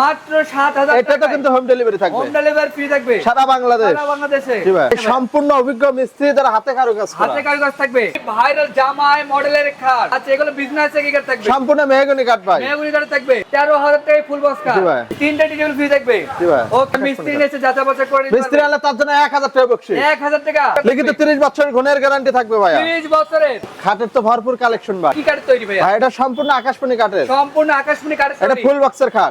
মাত্র এটা তো কিন্তু হোম ডেলিভারি থাকবে। হোম ডেলিভারি ফ্রি থাকবে। সারা বাংলাদেশ। সারা বাংলাদেশে। ভাই সম্পূর্ণ অভিজ্ঞ মিস্ত্রি যারা হাতে কারও। কাজ হাতে কাগজ থাকবে। ভাইরাল জামাই মডেলের খাট। আচ্ছা এগুলো বিজনেস এগিয়ে থাকবে? সম্পূর্ণ মেহগনি ভাই। মেগুনি কাঠ থাকবে। তেরো হাজার ফুল বক্স কাঠ। তিনটা ডিটেল ফ্রি থাকবে। জি মিস্ত্রি এসে যাচা বাচা করে মিস্ত্রি আলে তার জন্য এক হাজার টাকা বকশিস। এক হাজার টাকা। লিখিত তিরিশ বছরের গুণের গ্যারান্টি থাকবে বছরের। খাটের তো ভরপুর কালেকশন ভাই। কি তৈরি ভাই এটা সম্পূর্ণ আকাশমণি কাঠের। সম্পূর্ণ আকাশমণি কাঠ এটা ফুল বক্সের খাট।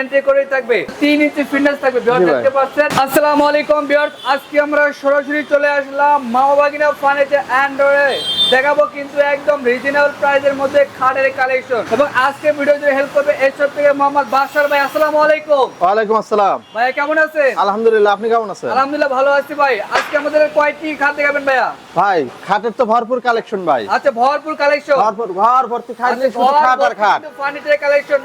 এন্ট্রি করে থাকবে। তিন ইঞ্চি ফিটনেস থাকবে বিয়ার দেখতে পাচ্ছেন? আসসালামু আলাইকুম বিয়ার আজকে আমরা সরাসরি চলে আসলাম মামাবাগিনা ফার্নিচার অ্যান্ড্রয়ে দেখাবো কিন্তু একদম রিজনেবল প্রাইসের মধ্যে খাটের কালেকশন এবং আজকে ভিডিও জুড়ে হেল্প করবে এসব থেকে মোহাম্মদ বাসার ভাই আসসালামু আলাইকুম। ওয়ালাইকুম আসসালাম। ভাই কেমন আছেন? আলহামদুলিল্লাহ আপনি কেমন আছেন? আলহামদুলিল্লাহ ভালো আছি ভাই। আজকে আমাদের কয়টি খাট দেখাবেন ভাইয়া? ভাই খাটের তো ভরপুর কালেকশন ভাই। আচ্ছা ভরপুর কালেকশন ভরপুর ঘর ভর্তি খাট নেই, শুধু খাট আর খাট। ফার্নিচারের কালেকশন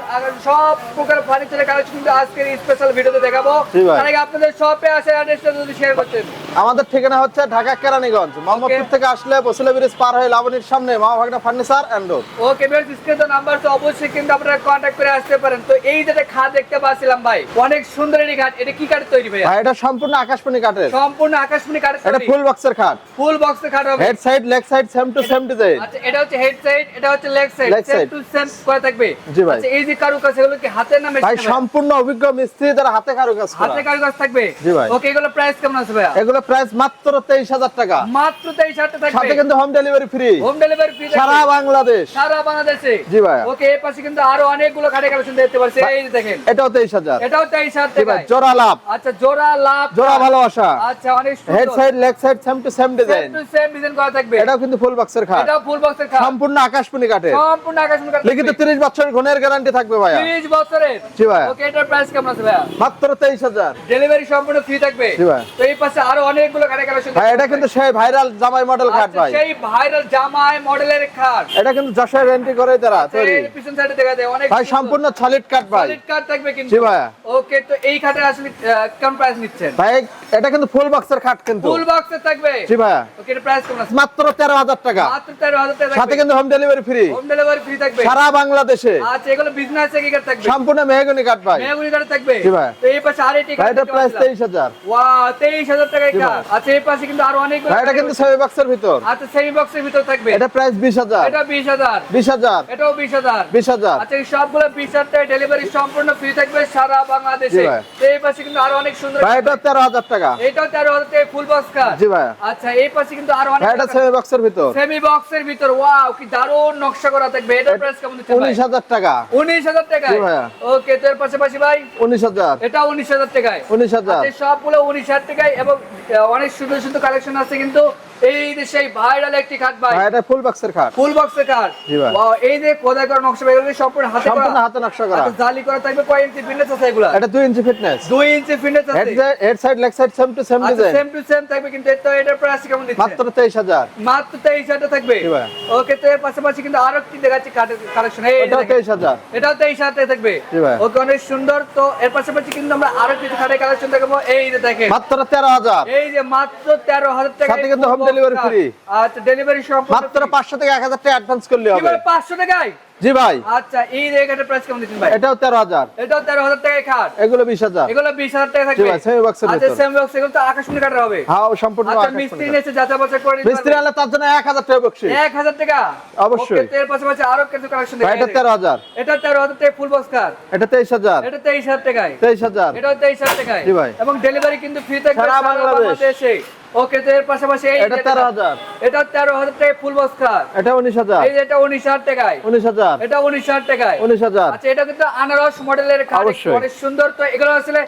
সব প্রকার ফার্নিচারের কালেকশন কিন্তু আজকের স্পেশাল ভিডিওতে দেখাবো। তার আগে আপনাদের শপে আসে অ্যাড্রেসটা যদি শেয়ার করতেন। আমাদের ঠিকানা হচ্ছে ঢাকা কেরানীগঞ্জ মোহাম্মদপুর থেকে আসলে বসিলা ব্রিজ পার হয়ে লাবণীর সামনে মামা ভাগনা ফার্নিচার এন্ড রোড ওকে বেশ স্ক্রিন তো নাম্বার তো অবশ্যই কিন্তু আপনারা কন্ট্যাক্ট করে আসতে পারেন। তো এই যেটা খাট দেখতে পাচ্ছিলাম ভাই অনেক সুন্দর এই খাট। এটা কি কাঠ তৈরি ভাই ভাই এটা সম্পূর্ণ আকাশমণি কাঠের। সম্পূর্ণ আকাশমণি কাঠ এটা ফুল বক্সের খাট। ফুল বক্সে খাট হবে। Head side leg side same to same design আচ্ছা এটা হচ্ছে হেড সাইড এটা হচ্ছে leg side same to same করা থাকবে। জি ভাই। আচ্ছা এই যে কারুকাজ এগুলো কি হাতের নামে ভাই সম্পূর্ণ অভিজ্ঞ মিস্ত্রি যারা হাতে কারও কাজ করা। হাতে কারুকাজ থাকবে? জি ভাই। ওকে এগুলো প্রাইস কেমন আছে ভাইয়া? এগুলো প্রাইস মাত্র তেইশ হাজার টাকা। মাত্র তেইশ হাজার টাকা সাথে কিন্তু home delivery free home delivery free সারা বাংলাদেশ। সারা বাংলাদেশে। জি ভাই। ওকে এর পাশে কিন্তু আরও অনেকগুলো খাটে কালেকশন দেখতে পাচ্ছি। এই দেখেন। এটাও তেইশ হাজার। এটাও তেইশ হাজার জি ভাই টাকা জোড়া লাভ। আচ্ছা জোড়া লাভ। জোড়া ভালোবাসা। আচ্ছা অনেক head side leg side same to same design same design করা থাকবে। এটাও কিন্তু ফুল বক্সের খাট। এটাও ফুল বক্সের খাট। সম্পূর্ণ আকাশমণি কাঠের সম্পূর্ণ আকাশ মুখ লিখিত তিরিশ বছরের গুণের গ্যারান্টি থাকবে ভাইয়া। 30 বছরের। জি ভাইয়া। ওকে এটার প্রাইস কেমন আছে ভাইয়া? মাত্র তেইশ হাজার। ডেলিভারি সম্পূর্ণ ফ্রি থাকবে। জি ভাই। তো এই পাশে আরও অনেকগুলো খাটে কালেকশন ভাই এটা কিন্তু সেই ভাইরাল জামাই মডেল খাট আচ্ছা, ভাই। সেই ভাইরাল জামাই মডেলের খাট। এটা কিন্তু যশোর রেন্টি করে তারা তৈরি। পিছন সাইডে দেখা যায় অনেক ভাই সম্পূর্ণ সলিড কাঠ ভাই। সলিড কাট থাকবে কিন্তু। জি ভাইয়া। ওকে তো এই খাটে আসলে কেমন প্রাইস নিচ্ছেন? ভাই এটা কিন্তু ফুল বক্সের খাট কিন্তু। ফুল বক্সে থাকবে? জি ভাইয়া ওকে এটা প্রাইস কেমন আছে? মাত্র তেরো হাজার টাকা। মাত্র 13000 টাকা সাথে কিন্তু home delivery free home delivery free থাকবে। সারা বাংলাদেশে। আচ্ছা এগুলো বিজনেস থেকে কাট থাকবে? সম্পূর্ণ মেহগনি কাঠ ভাই। মেগুনি কাট থাকবে। জি ভাই। তো এই পাশে আরেকটি ভাই এটা প্রাইস তেইশ হাজার। ওয়াও 23000 টাকায় জি কাট ভাই। আচ্ছা এই পাশে কিন্তু আরও ভাই এটা কিন্তু সেমি বক্সের ভিতর। আচ্ছা সেমি বক্সের ভিতর থাকবে। এটা প্রাইস বিশ হাজার। এটা 20000 বিশ হাজার। এটাও 20000 বিশ হাজার। আচ্ছা এই সবগুলো 20000 ডেলিভারি সম্পূর্ণ ফ্রি থাকবে সারা বাংলাদেশে। জি ভাই। তো এই পাশে কিন্তু আরও অনেক সুন্দর ভাই এটা তেরো হাজার টাকা। এটাও 13000 টাকা ফুল বক্স কাট জি ভাই। আচ্ছা এই পাশে কিন্তু আরও অনেক এটা সেমি বক্সের ভিতর। সেমি বক্সের ভিতর। ওয়াও কি দারুণ নকশা করা থাকবে। এটার প্রাইস কেমন ভাই? উনিশ হাজার টাকা। টাকায়? জি ভাইয়া। ওকে তো এর পাশাপাশি ভাই? উনিশ হাজার। এটা উনিশ হাজার টাকায়। উনিশ হাজার। আচ্ছা, সবগুলো উনিশ হাজার টাকায় এবং অনেক সুন্দর সুন্দর কালেকশন আছে কিন্তু এই যে সেই ভাইরাল একটি খাট ভাই। এটা ফুল বক্সের খাট। ফুল বক্সের খাট। জি ভাই। Wow, এই যে খোদাই করা নকশা বের করে সম্পূর্ণ হাতে সম্পূর্ণ হাতে নকশা করা। জালি করা থাকবে কয় ইঞ্চি ফিটনেস আছে এগুলা? এটা দুই ইঞ্চি ফিটনেস দুই ইঞ্চি ফিটনেস আছে। Head side leg side same to same design same to same থাকবে কিন্তু এটা এটার প্রাইস কেমন দিচ্ছে? মাত্র তেইশ হাজার। মাত্র তেইশ হাজার থাকবে? জি ভাই। ওকে তো এর পাশাপাশি কিন্তু আরও কি দেখাচ্ছি কালেকশন এই এটাও তেইশ হাজার টাকা থাকবে। জি ভাই। ওকে অনেক সুন্দর। তো এর পাশাপাশি কিন্তু আমরা আরও কিছু খাটের কালেকশন দেখাবো। এই যে দেখেন। মাত্র তেরো হাজার। এই যে মাত্র তেরো হাজার টাকা সাথে কিন্তু home delivery free। আচ্ছা ডেলিভারি সম্পূর্ণ মাত্র পাঁচশো থেকে এক হাজার টাকা অ্যাডভান্স করলে হবে। পাঁচশো টাকায়? জি ভাই। আচ্ছা এই রেখাটার প্রাইস কেমন দিচ্ছেন ভাই? এটাও তেরো হাজার। এটাও তেরো হাজার টাকায় খাট। এগুলো বিশ হাজার। এগুলো বিশ হাজার টাকা জি থাকবে ভাই সেমি বক্সের আচ্ছা সেম বক্স এগুলো তো আকাশমণি কাটার হবে। হ্যাঁ সম্পূর্ণ আচ্ছা মিস্ত্রি এসে যাচা বাচা করে মিস্ত্রি। আলে তার জন্য এক হাজার টাকা বকশি এক হাজার টাকা? অবশ্যই। ওকে, তো এর পাশাপাশি আরও কিছু কালেকশন ভাই এটা তেরো হাজার। এটা তেরো হাজার টাকা ফুল বক্স কার এটা তেইশ হাজার। এটা তেইশ হাজার টাকায়। তেইশ হাজার। এটাও তেইশ হাজার টাকায়। জি ভাই। এবং ডেলিভারি কিন্তু ফ্রি থাকবে সারা সারা বাংলাদেশ। ওকে তো এর পাশাপাশি এটা যেটা- তেরো হাজার। এটা তেরো হাজার টাকা ফুল বক্স এটা উনিশ হাজার। এই এটা উনিশ হাজার টাকায়। উনিশ হাজার। এটা উনিশ হাজার টাকায়। উনিশ হাজার। আচ্ছা এটা কিন্তু আনারস মডেলের অনেক সুন্দর। তো এগুলো আসলে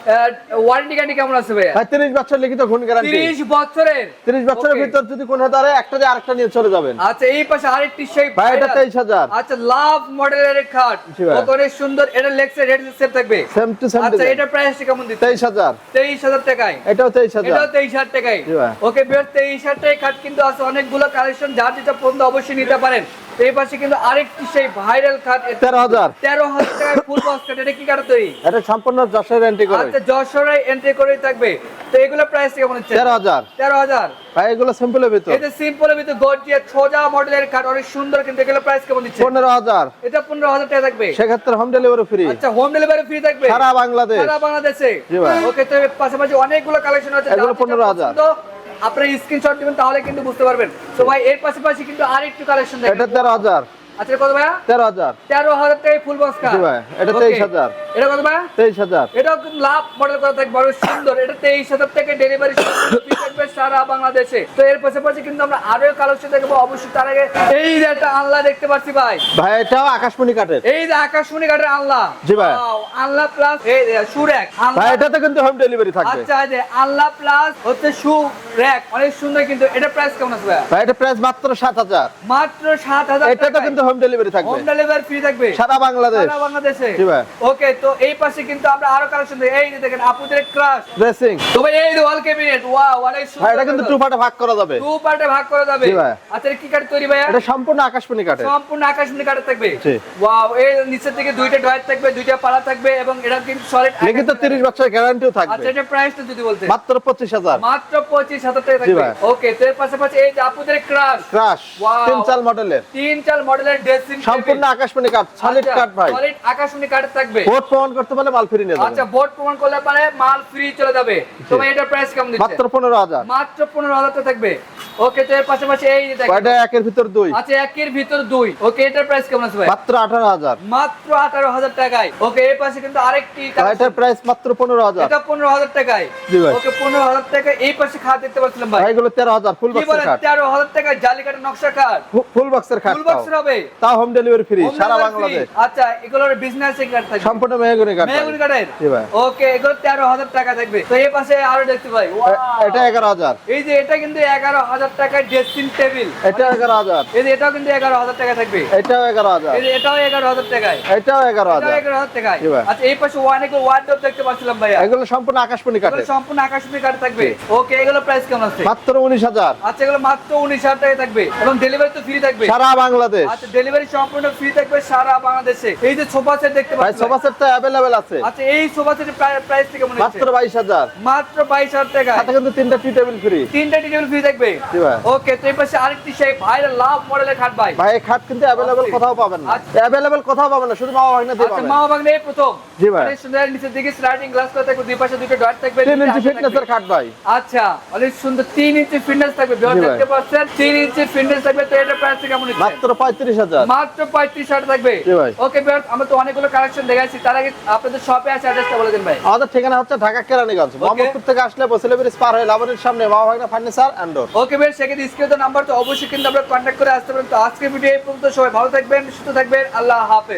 ওয়ারেন্টি গ্যারান্টি কেমন আছে ভাই তিরিশ বছর লিখিত গুণ গ্যারান্টি তিরিশ বছরের? তিরিশ বছরের ভিতর যদি কোন ধরে একটা দিয়ে আরেকটা নিয়ে চলে যাবেন। আচ্ছা এই পাশে আরেকটি সেই ভাই এটা viral- তেইশ হাজার। আচ্ছা লাভ মডেলের খাট। কত অনেক সুন্দর। এটা লেগসে রেড সেপ থাকবে। সেম টু সেম আচ্ছা এটা প্রাইস কেমন দিচ্ছে তেইশ হাজার। তেইশ হাজার টাকায়। এটাও তেইশ হাজার। এটাও তেইশ হাজার টাকায়। জি ভাই। ওকে তেইশ হাজার টাকায় খাট কিন্তু আছে অনেকগুলো কালেকশন যার যেটা পছন্দ অবশ্যই নিতে পারেন। এই পাশে কিন্তু আরেকটি সেই ভাইরাল খাট তেরো হাজার। তেরো হাজার টাকায় ফুল বক্স খাট এটা কি কাঠ তৈরি? এটা সম্পূর্ণ যশোর এন্ট্রি করে। আচ্ছা যশোরে এন্ট্রি করেই থাকবে। তো এগুলো প্রাইস কেমন হচ্ছে? তেরো হাজার। তেরো হাজার। ভাই এগুলো সিম্পলের ভিতর। এই যে সিম্পলের ভিতরে গর্জিয়া সোজা মডেলের খাট অনেক সুন্দর কিন্তু এগুলো প্রাইস কেমন দিচ্ছে? পনেরো হাজার। এটা পনেরো হাজার টাকা থাকবে। সেক্ষেত্রে হোম ডেলিভারি ফ্রি আচ্ছা হোম ডেলিভারি ফ্রি থাকবে। সারা বাংলাদেশ। সারা বাংলাদেশে। ওকে তো পাশাপাশি অনেকগুলো কালেকশন আছে এগুলো 15,000 পছন্দ, আপনারা স্ক্রিনশট দিবেন, তাহলে কিন্তু বুঝতে পারবেন। তো ভাই, এর পাশাপাশি কিন্তু আর একটু কালেকশন এটা দেখেন তেরো হাজার। আচ্ছা কত ভাইয়া? তেরো হাজার। তেরো হাজার টাকায় ফুল বক্স জি ভাই, এটা 23,000 এটা কত ভাইয়া? তেইশ হাজার। এটাও লাভ মডেল করা থাকবে বড় সুন্দর। এটা তেইশ হাজার থেকে ডেলিভারি থাকবে সারা বাংলাদেশে। তো এর পাশাপাশি কিন্তু আমরা আরও কালেকশন দেখব। অবশ্যই তার আগে এই যে একটা আল্লাহ দেখতে পাচ্ছি ভাই। ভাই এটাও আকাশমণি কাঠের। এই যে আকাশমণি ঘাটের আল্লাহ জি ভাই। আল্লাহ প্লাস এই সুরেক ভাই এটাতে কিন্তু হোম ডেলিভারি থাকবে। আচ্ছা যে আল্লাহ প্লাস হচ্ছে সু র্যাক অনেক সুন্দর কিন্তু। এটা প্রাইস কেমন আছে ভাইয়া? ভাই এটা প্রাইস মাত্র সাত হাজার। মাত্র সাত হাজার এটাতে কিন্তু হোম ডেলিভারি থাকবে। হোম ডেলিভারি ফ্রি থাকবে। সারা বাংলাদেশ। সারা বাংলাদেশে। জি ভাই। ওকে তো এই পাশে কিন্তু আমরা আরও কালেকশন দেখি এই দেখেন আপুদের ক্রাশ ড্রেসিং তো ভাই এই ওয়াল ক্যাবিনেট ওয়াও অনেক সুন্দর ভাই এটা কিন্তু টু পার্টে ভাগ করা যাবে। টু পার্টে ভাগ করা যাবে। জি ভাই। আচ্ছা কি কাঠ তৈরি ভাইয়া? এটা সম্পূর্ণ আকাশমণি কাঠের সম্পূর্ণ আকাশমণি কাঠের থাকবে। জি। ওয়াও এই নিচের দিকে দুইটা ডয়ার থাকবে দুইটা পালা থাকবে এবং এটা কিন্তু সলিড লিখিত তিরিশ বছর গ্যারান্টিও থাকবে। আচ্ছা এটা প্রাইসটা যদি বলতে মাত্র পঁচিশ হাজার। মাত্র পঁচিশ হাজার টাকা থাকবে। ওকে তো এর পাশাপাশি এই যে আপুদের ক্রাশ ক্রাশ Wow. তিন চাল মডেলের তিন চার মডেলের সম্পূর্ণ আকাশমণি কাঠ সলিড কাঠ ভাই। সলিড আকাশমণি কাঠের থাকবে। ভোট প্রমাণ করতে পারলে মাল ফিরে নিয়ে আচ্ছা বোর্ড প্রমাণ করলে পারে মাল ফ্রি চলে যাবে। তো ভাই এটার প্রাইস কেমন দিচ্ছে? মাত্র পনেরো হাজার। মাত্র পনেরো হাজার থাকবে। ওকে তো এর পাশাপাশি এই যে এটা একের ভিতর দুই। আচ্ছা একের ভিতর দুই। ওকে এটার প্রাইস কেমন আছে ভাই? মাত্র আঠারো হাজার। মাত্র আঠারো হাজার টাকায়। ওকে এর পাশে কিন্তু আরেকটি এটার প্রাইস মাত্র পনেরো হাজার। এটা পনেরো হাজার টাকায়। জি ভাই। ওকে পনেরো হাজার টাকা এই পাশে খাট দেখতে পাচ্ছিলাম ভাই। এগুলো তেরো হাজার ফুল কি বক্সের খাট। তেরো হাজার টাকায় জালি কাঠের নকশা কাঠ ফুল বক্সের খাট ফুল বক্সের হবে। তাও হোম ডেলিভারি ফ্রি সারা বাংলাদেশ। আচ্ছা এগুলোর বিজনেস কার্ড থাকবে। সম্পূর্ণ মেহগুনি ভাই। মেহগুনি জি ভাই। ওকে এগুলো তেরো হাজার টাকা থাকবে। তো এই পাশে আরও দেখতে! এ- এটা এগারো হাজার। এই যে এটা কিন্তু এগারো হাজার টাকার ড্রেসিং টেবিল এটা এগারো হাজার। এই যে এটাও কিন্তু এগারো হাজার টাকা থাকবে। এটাও এগারো হাজার। এই যে এটাও এগারো হাজার টাকায়। এটাও এগারো এটাও হাজার এগারো হাজার টাকায়। জি ভাই। আচ্ছা এই পাশে ওয়ার্ডরোব দেখতে পাচ্ছিলাম ভাইয়া। এগুলো সম্পূর্ণ আকাশমণি এগুলো কাঠের সম্পূর্ণ আকাশমণি কাঠ থাকবে। ওকে এগুলো প্রাইস কেমন আছে? মাত্র উনিশ হাজার। আচ্ছা এগুলো মাত্র উনিশ হাজার টাকা থাকবে। এবং ডেলিভারি তো ফ্রি থাকবে। সারা বাংলাদেশ। আচ্ছা ডেলিভারি সম্পূর্ণ ফ্রি থাকবে সারা বাংলাদেশে। এই যে সোফা সেট দেখতে পাচ্ছেন? সোফা সেট তো অ্যাভেলেবেল আছে। আচ্ছা এই সোফা সেটের প্রাইস থেকে মনে মাত্র বাইশ হাজার। মাত্র বাইশ হাজার টাকা সাথে কিন্তু তিনটা টি টেবিল ফ্রি তিনটা টেবিল ফ্রি থাকবে? জি ভাই। ওকে তো এই পাশে আরেকটি সেই ভাইরাল লাভ মডেলের খাট ভাই। ভাই খাট কিন্তু Okay. কোথাও পাবেন না। আচ্ছা। অ্যাভেলেবেল কোথাও পাবেন না শুধু মামা ভাগনা দিয়ে আচ্ছা পাবেন। মা বাগনে এই প্রথম। জি ভাই। অনেক সুন্দর নিচের দিকে স্লাইডিং গ্লাস করে থাকবে দুই পাশে দুটো ডট থাকবে তিন দুইটা ইঞ্চি ফিটনেসের খাট ভাই। আচ্ছা অনেক সুন্দর তিন ইঞ্চি ফিটনেস থাকবে দেখতে পাচ্ছেন তিন ইঞ্চি ফিটনেস থাকবে তো এটা প্রাইস কেমন মাত্র পঁয়ত্রিশ হাজার। মাত্র পঁয়ত্রিশ হাজার থাকবে। ভাই। ওকে আমরা তো অনেকগুলো কালেকশন দেখাচ্ছি তার আগে আপনাদের শপে আছে অ্যাড্রেসটা বলে দিন ভাই। আমাদের ঠিকানা হচ্ছে ঢাকা কেরানীগঞ্জ। মোহাম্মদপুর থেকে আসলে পার হয়ে লাবণের সামনে মা ভাগনা ফার্নিচার অ্যান্ড ডোর ওকে ভাই সেক্ষেত্রে স্ক্রিনে নাম্বার তো অবশ্যই কিন্তু আপনারা কন্ট্যাক্ট করে আসতে পারেন। তো আজকে ভিডিও এই পর্যন্ত সবাই ভালো থাকবেন সুস্থ থাকবেন। আল্লাহ হাফেজ।